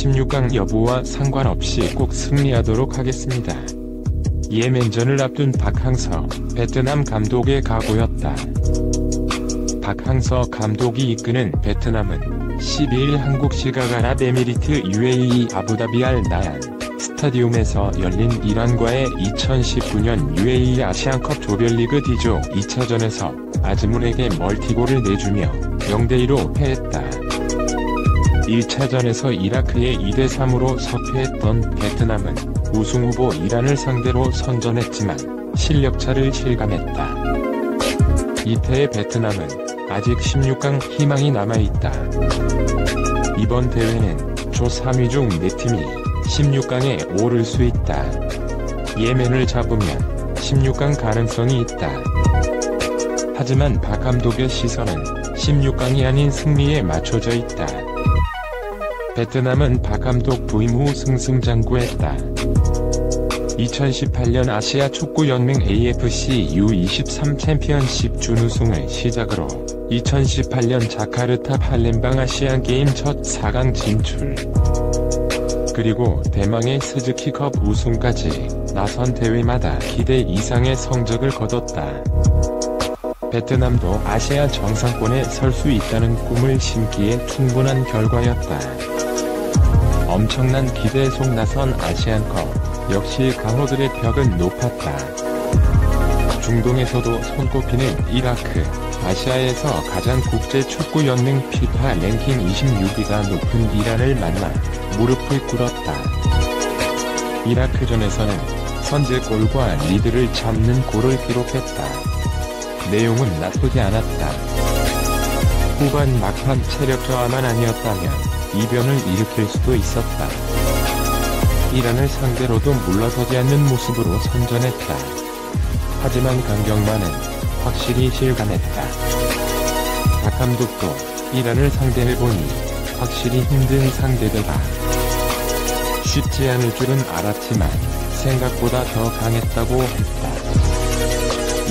16강 여부와 상관없이 꼭 승리하도록 하겠습니다. 예멘전을 앞둔 박항서, 베트남 감독의 각오였다. 박항서 감독이 이끄는 베트남은 12일 한국 시각 아랍에미리트 UAE 아부다비 알 나얀 스타디움에서 열린 이란과의 2019년 UAE 아시안컵 조별리그 D조 2차전에서 아즈문에게 멀티골을 내주며 0대2로 패했다. 1차전에서 이라크에 2대3으로 석패했던 베트남은 우승후보 이란을 상대로 선전했지만 실력차를 실감했다. 이태의 베트남은 아직 16강 희망이 남아있다. 이번 대회는 조 3위 중 4팀이 16강에 오를 수 있다. 예멘을 잡으면 16강 가능성이 있다. 하지만 박 감독의 시선은 16강이 아닌 승리에 맞춰져 있다. 베트남은 박 감독 부임 후 승승장구했다. 2018년 아시아 축구연맹 AFC U23 챔피언십 준우승을 시작으로 2018년 자카르타 팔렘방 아시안게임 첫 4강 진출 그리고 대망의 스즈키컵 우승까지 나선 대회마다 기대 이상의 성적을 거뒀다. 베트남도 아시아 정상권에 설 수 있다는 꿈을 심기에 충분한 결과였다. 엄청난 기대 속 나선 아시안컵, 역시 강호들의 벽은 높았다. 중동에서도 손꼽히는 이라크, 아시아에서 가장 국제 축구 연맹 피파 랭킹 26위가 높은 이란을 만나 무릎을 꿇었다. 이라크전에서는 선제골과 리드를 잡는 골을 기록했다. 내용은 나쁘지 않았다. 후반 막판 체력 저하만 아니었다면 이변을 일으킬 수도 있었다. 이란을 상대로도 물러서지 않는 모습으로 선전했다. 하지만 강경만은 확실히 실감했다. 박 감독도 이란을 상대해보니 확실히 힘든 상대들다. 쉽지 않을 줄은 알았지만 생각보다 더 강했다고 했다.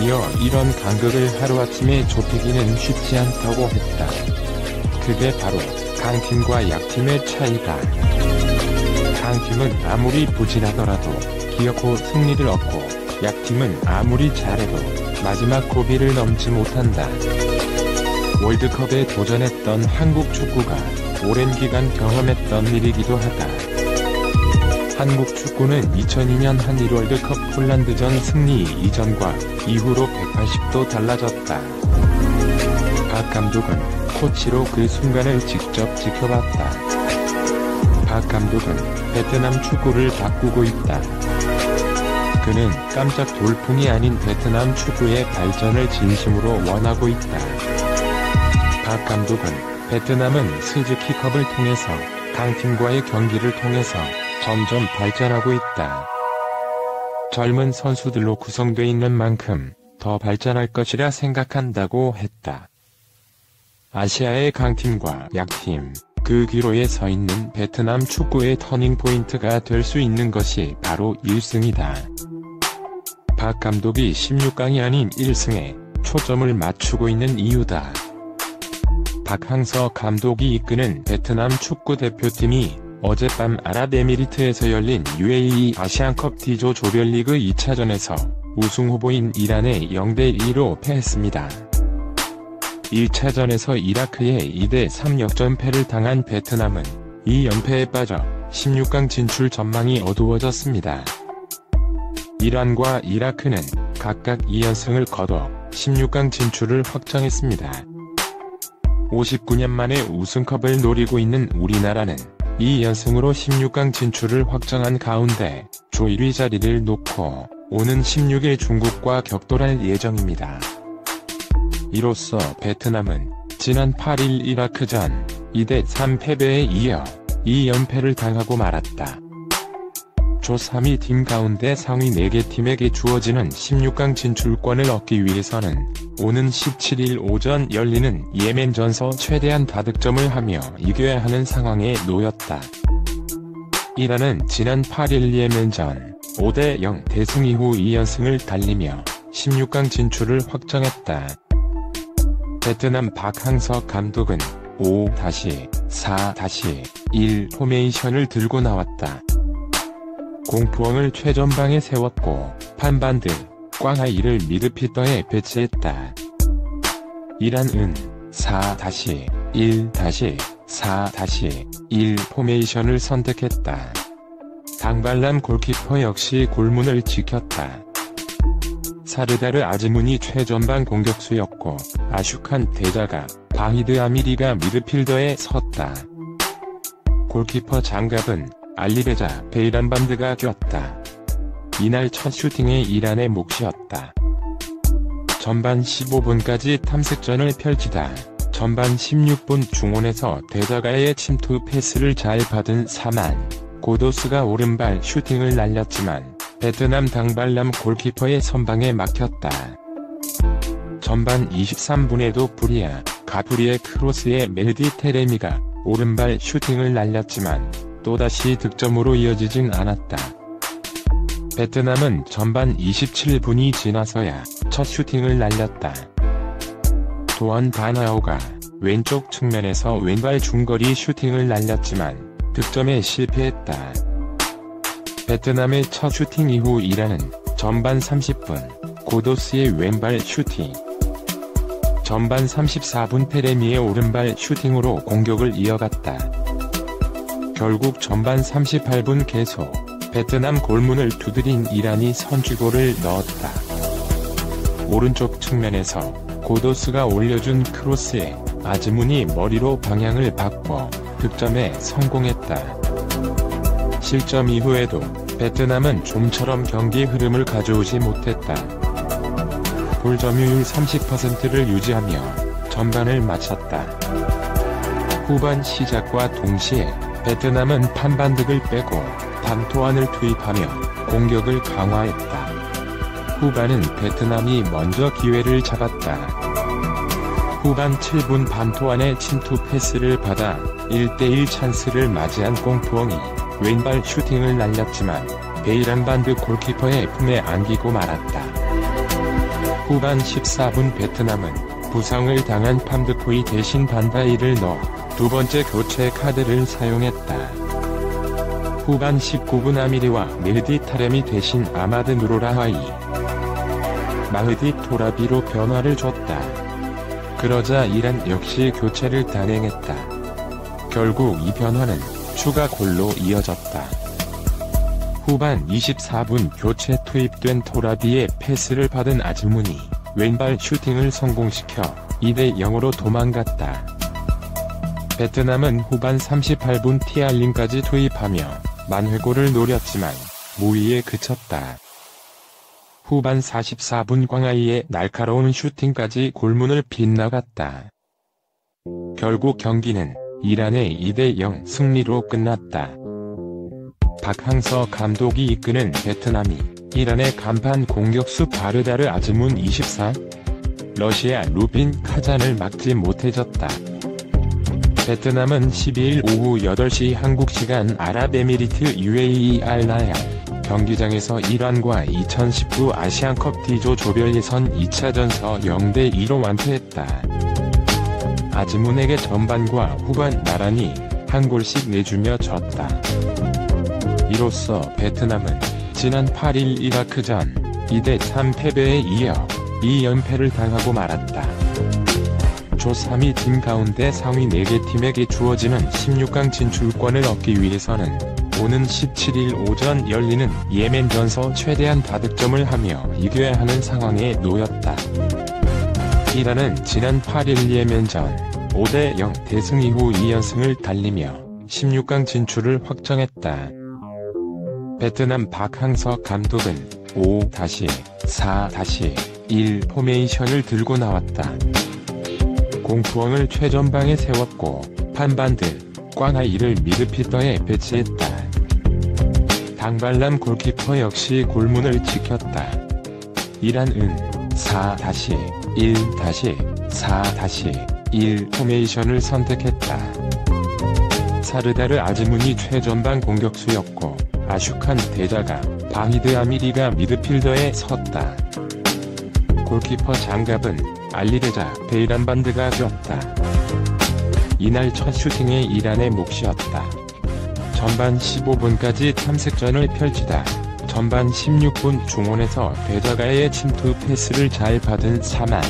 이어 이런 간극을 하루아침에 좁히기는 쉽지 않다고 했다. 그게 바로 강팀과 약팀의 차이다. 강팀은 아무리 부진하더라도 기어코 승리를 얻고 약팀은 아무리 잘해도 마지막 고비를 넘지 못한다. 월드컵에 도전했던 한국 축구가 오랜 기간 경험했던 일이기도 하다. 한국 축구는 2002년 한일 월드컵 폴란드전 승리 이전과 이후로 180도 달라졌다. 박 감독은 코치로 그 순간을 직접 지켜봤다. 박 감독은 베트남 축구를 바꾸고 있다. 그는 깜짝 돌풍이 아닌 베트남 축구의 발전을 진심으로 원하고 있다. 박 감독은 베트남은 스즈키컵을 통해서 강팀과의 경기를 통해서 점점 발전하고 있다. 젊은 선수들로 구성되어 있는 만큼 더 발전할 것이라 생각한다고 했다. 아시아의 강팀과 약팀, 그 기로에 서 있는 베트남 축구의 터닝포인트가 될 수 있는 것이 바로 1승이다. 박 감독이 16강이 아닌 1승에 초점을 맞추고 있는 이유다. 박항서 감독이 이끄는 베트남 축구 대표팀이 어젯밤 아랍에미리트에서 열린 UAE 아시안컵 D조 조별리그 2차전에서 우승 후보인 이란에 0대2로 패했습니다. 1차전에서 이라크에 2대3 역전패를 당한 베트남은 이 연패에 빠져 16강 진출 전망이 어두워졌습니다. 이란과 이라크는 각각 2연승을 거둬 16강 진출을 확정했습니다. 59년 만에 우승컵을 노리고 있는 우리나라는 2연승으로 16강 진출을 확정한 가운데 조 1위 자리를 놓고 오는 16일 중국과 격돌할 예정입니다. 이로써 베트남은 지난 8일 이라크전 2대 3 패배에 이어 2연패를 당하고 말았다. 조 3위 팀 가운데 상위 4개 팀에게 주어지는 16강 진출권을 얻기 위해서는 오는 17일 오전 열리는 예멘전서 최대한 다득점을 하며 이겨야 하는 상황에 놓였다. 이란은 지난 8일 예멘전 5대0 대승 이후 2연승을 달리며 16강 진출을 확정했다. 베트남 박항서 감독은 5-4-1 포메이션을 들고 나왔다. 공포엉을 최전방에 세웠고 판반드, 꽝하이를 미드피더에 배치했다. 이란은 4-1-4-1 포메이션을 선택했다. 당발람 골키퍼 역시 골문을 지켰다. 사르다르 아즈문이 최전방 공격수였고 아슈칸 대자가 바히드 아미리가 미드필더에 섰다. 골키퍼 장갑은 알리베자 베이란 반드가 꼈다. 이날 첫 슈팅의 이란의 몫이었다. 전반 15분까지 탐색전을 펼치다 전반 16분 중원에서 대자가의 침투 패스를 잘 받은 사만 고도스가 오른발 슈팅을 날렸지만 베트남 당발람 골키퍼의 선방에 막혔다. 전반 23분에도 브리아, 가브리의 크로스에 멜디 테레미가 오른발 슈팅을 날렸지만 또다시 득점으로 이어지진 않았다. 베트남은 전반 27분이 지나서야 첫 슈팅을 날렸다. 또한 바나오가 왼쪽 측면에서 왼발 중거리 슈팅을 날렸지만 득점에 실패했다. 베트남의 첫 슈팅 이후 이란은 전반 30분 고도스의 왼발 슈팅 전반 34분 테레미의 오른발 슈팅으로 공격을 이어갔다. 결국 전반 38분 계속 베트남 골문을 두드린 이란이 선취골을 넣었다. 오른쪽 측면에서 고도스가 올려준 크로스에 아즈문이 머리로 방향을 바꿔 득점에 성공했다. 실점 이후에도 베트남은 좀처럼 경기 흐름을 가져오지 못했다. 골 점유율 30%를 유지하며 전반을 마쳤다. 후반 시작과 동시에 베트남은 판반득을 빼고 반토안을 투입하며 공격을 강화했다. 후반은 베트남이 먼저 기회를 잡았다. 후반 7분 반토안의 침투 패스를 받아 1대1 찬스를 맞이한 꽁푸엉이 왼발 슈팅을 날렸지만 베이란반드 골키퍼의 품에 안기고 말았다. 후반 14분 베트남은 부상을 당한 팜드코이 대신 반다이를 넣어 두 번째 교체 카드를 사용했다. 후반 19분 아미리와 메르디 타렘이 대신 아마드 누로라하이 마흐디 토라비로 변화를 줬다. 그러자 이란 역시 교체를 단행했다. 결국 이 변화는 추가 골로 이어졌다. 후반 24분 교체 투입된 토라비의 패스를 받은 아즈문이 왼발 슈팅을 성공시켜 2대 0으로 도망갔다. 베트남은 후반 38분 티알린까지 투입하며 만회골을 노렸지만 무위에 그쳤다. 후반 44분 광아이의 날카로운 슈팅까지 골문을 빗나갔다. 결국 경기는 이란의 2대0 승리로 끝났다. 박항서 감독이 이끄는 베트남이 이란의 간판 공격수 바르다르 아즈문 24, 러시아 루빈 카잔을 막지 못해졌다. 베트남은 12일 오후 8시 한국 시간 아랍에미리트 UAE 알나야 경기장에서 이란과 2019 아시안컵 D조 조별 예선 2차전서 0대2로 완패했다. 아즈문에게 전반과 후반 나란히 한 골씩 내주며 졌다. 이로써 베트남은 지난 8일 이라크전 2대3 패배에 이어 2연패를 당하고 말았다. 조 3위 팀 가운데 상위 4개 팀에게 주어지는 16강 진출권을 얻기 위해서는 오는 17일 오전 열리는 예멘전서 최대한 다득점을 하며 이겨야 하는 상황에 놓였다. 이란은 지난 8일 예멘전 5대0 대승 이후 2연승을 달리며 16강 진출을 확정했다. 베트남 박항서 감독은 5-4-1 포메이션을 들고 나왔다. 공푸엉을 최전방에 세웠고 판반드, 꽝하이를 미드피더에 배치했다. 당발람 골키퍼 역시 골문을 지켰다. 이란은 4-1-4- 1 포메이션을 선택했다. 사르다르 아즈문이 최전방 공격수였고 아슈칸 대자가 바히드 아미리가 미드필더에 섰다. 골키퍼 장갑은 알리데자 베이란 반드가 꼈다. 이날 첫 슈팅에 이란의 몫이었다. 전반 15분까지 탐색전을 펼치다 전반 16분 중원에서 배다가의 침투 패스를 잘 받은 사만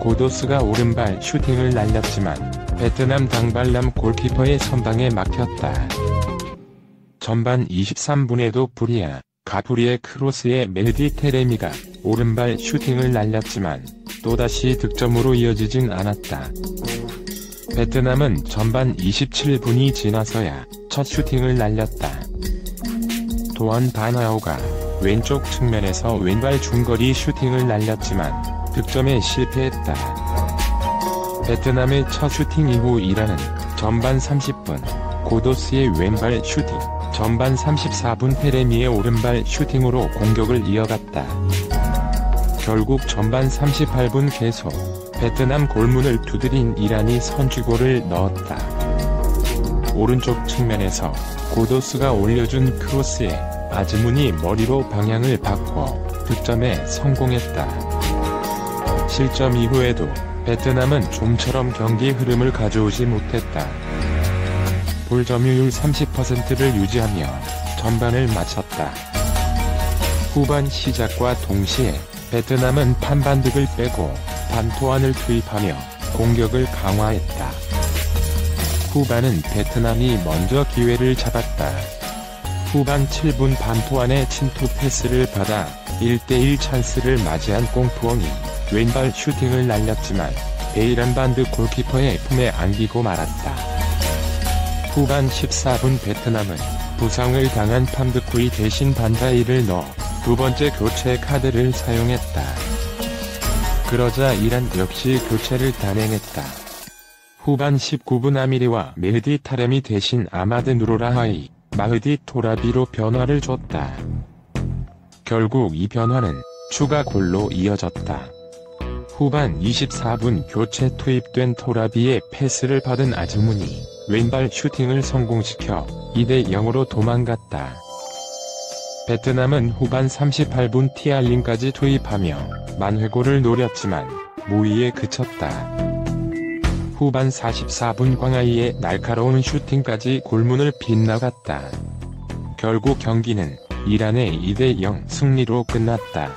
고도스가 오른발 슈팅을 날렸지만 베트남 당발남 골키퍼의 선방에 막혔다. 전반 23분에도 부리아 가프리의 크로스에 멜디 테레미가 오른발 슈팅을 날렸지만 또다시 득점으로 이어지진 않았다. 베트남은 전반 27분이 지나서야 첫 슈팅을 날렸다. 또한 바나오가 왼쪽 측면에서 왼발 중거리 슈팅을 날렸지만 득점에 실패했다. 베트남의 첫 슈팅 이후 이란은 전반 30분 고도스의 왼발 슈팅, 전반 34분 페레미의 오른발 슈팅으로 공격을 이어갔다. 결국 전반 38분 계속 베트남 골문을 두드린 이란이 선취골을 넣었다. 오른쪽 측면에서 고도스가 올려준 크로스에 아즈문이 머리로 방향을 바꿔 득점에 성공했다. 실점 이후에도 베트남은 좀처럼 경기 흐름을 가져오지 못했다. 볼 점유율 30%를 유지하며 전반을 마쳤다. 후반 시작과 동시에 베트남은 판반득을 빼고 반토안을 투입하며 공격을 강화했다. 후반은 베트남이 먼저 기회를 잡았다. 후반 7분 반토안의 침투 패스를 받아 1대1 찬스를 맞이한 꽁푸엉이 왼발 슈팅을 날렸지만 베이란 반드 골키퍼의 품에 안기고 말았다. 후반 14분 베트남은 부상을 당한 팜드쿠이 대신 반다이를 넣어 두 번째 교체 카드를 사용했다. 그러자 이란 역시 교체를 단행했다. 후반 19분 아미리와 메흐디 타렘이 대신 아마드 누로라하이, 마흐디 토라비로 변화를 줬다. 결국 이 변화는 추가 골로 이어졌다. 후반 24분 교체 투입된 토라비의 패스를 받은 아즈문이 왼발 슈팅을 성공시켜 2대 0으로 도망갔다. 베트남은 후반 38분 티알린까지 투입하며 만회골을 노렸지만 무위에 그쳤다. 후반 44분 광아이의 날카로운 슈팅까지 골문을 빗나갔다. 결국 경기는 이란의 2대0 승리로 끝났다.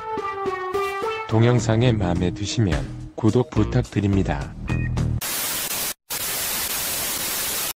동영상에 마음에 드시면 구독 부탁드립니다.